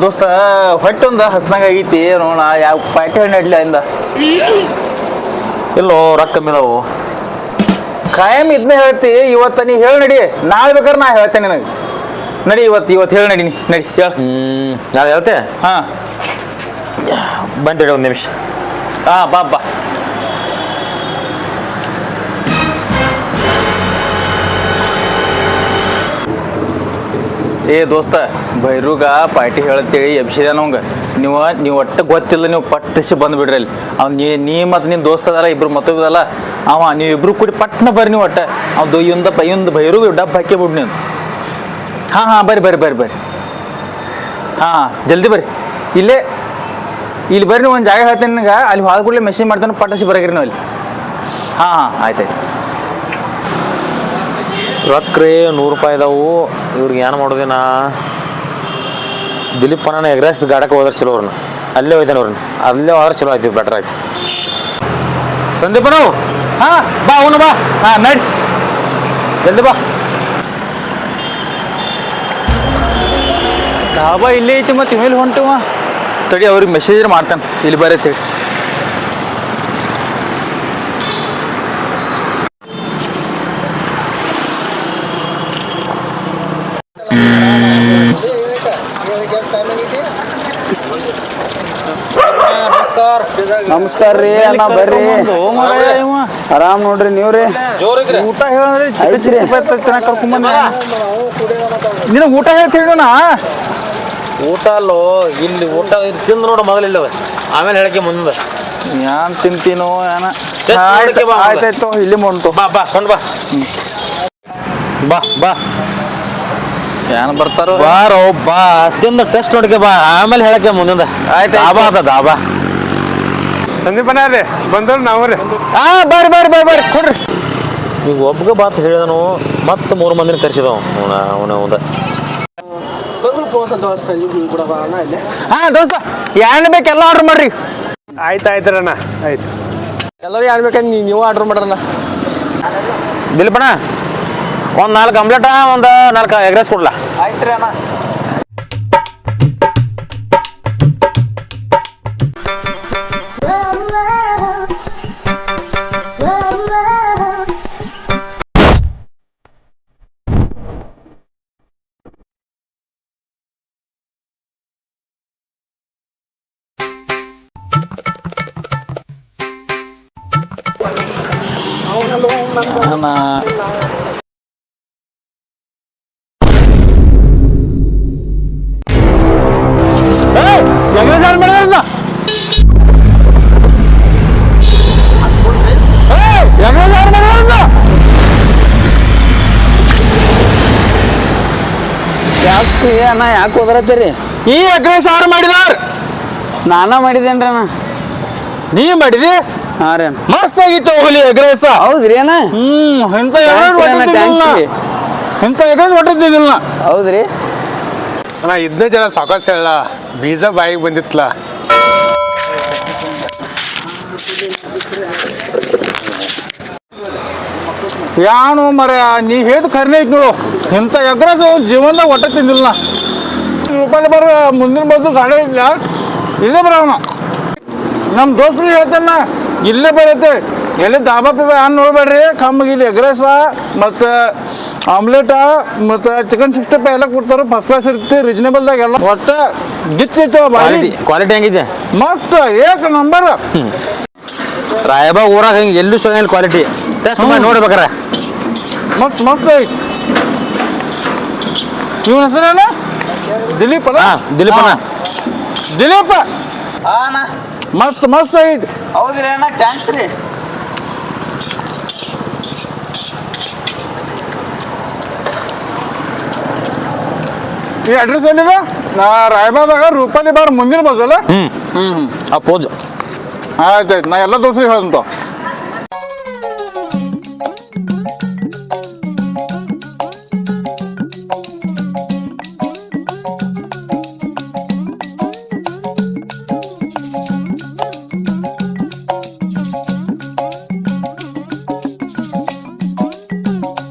ದೋಸ್ತ ಹೊಟ್ಟೆ ಒಂದು ಹಸ್ನಾಗ ಆಗೈತಿ ನೋಡ ಯಾವ ಪ್ಯಾಕೆಟ್ ಹಣ್ಣು ಇಡ್ಲಿ ಇಂದ ಇಲ್ಲೋ ರೊಕ್ಕ ಕಮ್ಮಿದಾವು ಕಾಯಂ ಇದನ್ನ ಹೇಳ್ತಿ ಇವತ್ತ ನೀ ಹೇಳಿ ನಡಿ. ನಾಳೆ ಬೇಕಾದ್ರೆ ನಾ ಹೇಳ್ತೇನೆ ನಿನಗೆ. ನಡಿ ಇವತ್ತು ಇವತ್ತು ಹೇಳಿ ನಡಿ ನೀ. ನಡಿ ಹೇಳ. ಹ್ಮ್ ನಾನು ಹೇಳ್ತೆ? ಹಾ. ಬಂದಿಡ ಒಂದು ನಿಮಿಷ. ಹಾಂ ಬಾ ಬಾ. ಏ ದೋಸ್ತ, ಬೈರುಗ ಪಾರ್ಟಿ ಹೇಳತ್ತೇಳಿ ಎಬ್ಸಿದಾನವಂಗ ನೀವು ನೀವು ಒಟ್ಟು ಗೊತ್ತಿಲ್ಲ, ನೀವು ಪಟ್ಟಿಸಿ ಬಂದ್ಬಿಡ್ರಿ ಅಲ್ಲಿ. ಅವ್ನು ನೀ ನೀ ಮತ್ತು ನಿನ್ನ ದೋಸ್ತ ಅದಾರ, ಇಬ್ರು ಮತ್ತೊಬ್ಬದಲ್ಲ ಅವ, ನೀವು ಇಬ್ರು ಕೂಡಿ ಪಟ್ನ ಬರ್ರಿ ನೀವು ಒಟ್ಟ. ಅವ್ದು ಇಂದ ಬೈರುಗ ಡಬ್ಬ ಹಾಕಿ ಬಿಡ್ ನೀವು ಹಾಂ ಹಾಂ, ಬರ್ರಿ ಬರ್ರಿ ಬರ್ರಿ ಬರ್ರಿ. ಹಾಂ, ಜಲ್ದಿ ಬರ್ರಿ. ಇಲ್ಲೇ, ಇಲ್ಲಿ ಬರ್ರಿ, ನೀವು ಒಂದು ಜಾಗ ಹೇಳ್ತೇನೆ ನಿನಗೆ, ಅಲ್ಲಿ ಹೋದ ಕೂಡಲೇ ಮೆಸೇಜ್ ಮಾಡ್ತಾನೆ ಪಟ್ಟಿಸಿ ಬರಗ್ರಿ ನೀವು ಅಲ್ಲಿ ಹಾಂ ಹಾಂ ಆಯ್ತಾಯ್ತು ರೊಕ್ಕ ರೀ ನೂರು ರೂಪಾಯಿ ಇದಾವು. ಇವ್ರಿಗೆ ಏನು ಮಾಡೋದಿನ? ದಿಲೀಪ್ ಪನ್ನ ಎಗ್ರೆಸ್ ಗಾಡಕ್ಕೆ ಹೋದ್ರೆ ಚಲೋ ಅವ್ರನ್ನ. ಅಲ್ಲೇ ಹೋಯ್ತಾನೆ ಅವ್ರನ್ನ. ಅಲ್ಲೇ ಹೋದ್ರೆ ಚಲೋ ಆಯ್ತು ಬೆಟರ್ ಆಯ್ತು. ಸಂದೀಪನು ಹಾಂ ಬಾ ಅವನು ಬಾ. ಹಾಂ ನಡಿ. ಜಲ್ದಿ ಬಾ. ಡಾಬಾ ಇಲ್ಲೇ ಐತಿ ಮತ್ತೆ ಇಮೇಲೆ ಹೊಂಟವ? ತಡಿ ಅವ್ರಿಗೆ ಮೆಸೇಜ್ ಮಾಡ್ತಾನೆ. ಇಲ್ಲಿ ಬರತ್ತೆ ನಮಸ್ಕಾರ. ರೀ ಅಣ್ಣ ಬರ್ರಿ. ಆರಾಮ್ ನೋಡ್ರಿ ನೀವ್ರಿ ರೀ. ಊಟ ಹೇಳಿ ಚಿಕ್ಕ ಐತ್ರಿ. ಕರ್ಕೊಂಬಂದ ನಿನಗೆ ಊಟ ಹೇಳ್ತೀನಿ ನಾ. ಊಟ ಅಲ್ಲೋ ಇಲ್ಲಿ ಊಟ ತಿಂದು ನೋಡು ಮೊದಲು ಇಲ್ಲವ. ಆಮೇಲೆ ಹೇಳಕ್ಕೆ ಮುಂದೆ. ಏನ್ ತಿಂತೀನೋ ಏನ. ಆಯ್ತಾಯ್ತು ಇಲ್ಲಿ ಮುಂಟು ಬಾ ಬಾ ಕೊಂಡು ಬಾ. ಬಾ ಬಾ. ಏನ್ ಬರ್ತಾರೋ ಬಾರೋ ಬಾ. ತಿಂದು ಟೆಸ್ಟ್ ನೋಡಕ್ಕೆ ಬಾ. ಆಮೇಲೆ ಹೇಳಕ್ಕೆ ಮುಂದಿಂದ. ಆಯ್ತು, ದಾಬಾ ಅದ ದಾಬಾ. ಸಂದೀಪನ ರೀ ಬಂದವ್ರು ನಾವು ರೀ. ಹಾ ಬರ್ರಿ ಬರ್ರಿ ಬರ್ರಿ ಬರ್ರಿ ಕೊಡ್ರಿ. ಈಗ ಒಬ್ಬಗೆ ಬಾತ್ ಹೇಳಿದನು ಮತ್ತೆ ಮೂರು ಮಂದಿನ ಕರ್ಸಿದವ ಅವನ ಅವನ ಅವನ ಹಾ ದೋಸ್ತ ಏನ್ ಬೇಕು ಎಲ್ಲ ಆರ್ಡರ್ ಮಾಡ್ರಿ. ಆಯ್ತು ಆಯ್ತು ಅಣ್ಣ ಆಯ್ತು. ಎಲ್ಲರೂ ಯಾರು ಬೇಕಂದ್ರೆ ನೀವು ಆರ್ಡರ್ ಮಾಡ್ರಣ್ಣ. ದಿಲೀಪಣ್ಣ ಒಂದು ನಾಲ್ಕು ಆಮ್ಲೆಟ ಒಂದು ನಾಲ್ಕು ಎಗ್ ರೈಸ್ ಕೊಡ್ಲಾ? ಆಯ್ತ್ರಿ ಅಣ್ಣ. ಎಗ್ ಯಾಕೆ ಅಣ್ಣ ಯಾಕೆ ಹೋದ್ರತ್ತೀರಿ ಈ ಎಗ್ ರೈಸ್ ಯಾರು ಮಾಡಿದಾರ. ನಾನ ಮಾಡಿದೇನ್ರಿ ಅಣ್ಣ. ನೀ ಮಾಡಿದಿ? ಹಾಂ ರೀ ಅಣ್ಣ. ಮಸ್ತ್ ಆಗಿತ್ತು ಹುಲಿ ಎಗ್ ರೈಸ್ ಹೌದ್ರಿ ಅಣ್ಣ. ಹ್ಮ್ ಇಂಥ ರೀ. ಇಂಥ ಎಗಸ್ ಹೊಟ್ಟಿದ್ದಿಲ್ಲ ಹೌದ್ರಿ. ಅಣ್ಣ ಇದನ್ನೇ ಜನ ಸಾಕಷ್ಟು ಹೇಳ. ಬೀಜ ಬಾಯಿಗೆ ಬಂದಿತ್ತಲ್ಲ ಯಾನು ಮರ ನೀ ಹೇಳ್ದು ಖರ್ನೆ ಐತಿ ನೋಡು. ಇಂಥ ಎಗ್ರಸ್ ಜೀವನದಾಗ ಒಟ್ಟ ತಿಂದಿಲ್ಲ. ರೂಪಾಯಿ ಬರ ಮುಂದಿನ ಬದ್ದು ಗಾಡಿ ಇಲ್ಲ ಇಲ್ಲೇ ಬರೋಣ ನಮ್ಮ ದೋಸ್ತರು ಹೇಳ್ತಾನ ಇಲ್ಲೇ ಬರುತ್ತೆ. ಎಲ್ಲಿ ದಾಬಾ ಪಿಬಾ ಏನ್ ನೋಡ್ಬೇಡ್ರಿ ಕಮ್ಮಿಗೆ ಇಲ್ಲಿ ಎಗ್ರೆಸ ಮತ್ತು ಆಮ್ಲೆಟ ಮತ್ತು ಚಿಕನ್ ಸಿಕ್ಸ್ಟಿ ಎಲ್ಲ ಕೊಡ್ತಾರೆ. ಫಸ್ಟ್ ಕ್ಲಾಸ್ ಇರ್ತಿ ರೀಸನೇಬಲ್ದಾಗ ಎಲ್ಲ. ಒಟ್ಟ ಗಿಚ್ ಕ್ವಾಲಿಟಿ ಹೆಂಗಿದೆ? ಮಸ್ತ್ ಏಕ ನಂಬರ್ ರಾಯಬಾ ಊರಾಗ ಹಿಂಗೆ ಎಲ್ಲೂ ಸಿಗಂಗಿಲ್ಲ ಕ್ವಾಲಿಟಿ ಟೆಸ್ಟ್ ಮಾಡಿ ನೋಡ್ಬೇಕಾರ. ಮಸ್ತ್ ಮಸ್ತ್ ಐತಿ ಇವನ ಹೆಸರೇನ? ದಿಲೀಪ್ ಅಲ್ಲ ಹಾ ಹಾ. ದಿಲೀಪ. ಅಣ್ಣ. ಮಸ್ತ್ ಮಸ್ತ್ ಐತಿ ಹೌದ್ರಿ ಅಣ್ಣ ಥ್ಯಾಂಕ್ಸ್ ರೀ. ಈ ಅಡ್ರೆಸ್ ಏನಿದೆ ನಾ ರಾಯಬಾದಾಗ ರೂಪಾಲಿ ಬಾರ್ ಮುಂದಿನ ಬಸ್ ಅಲ್ಲ ಹ್ಮ್ ಹ್ಮ್. ಆ ಪೋಜ್. ಆಯ್ತು ಆಯ್ತು. ನಾ ಎಲ್ಲ ದೋಸ್ರಿಗೆ ಹೇಳ್ದಂತ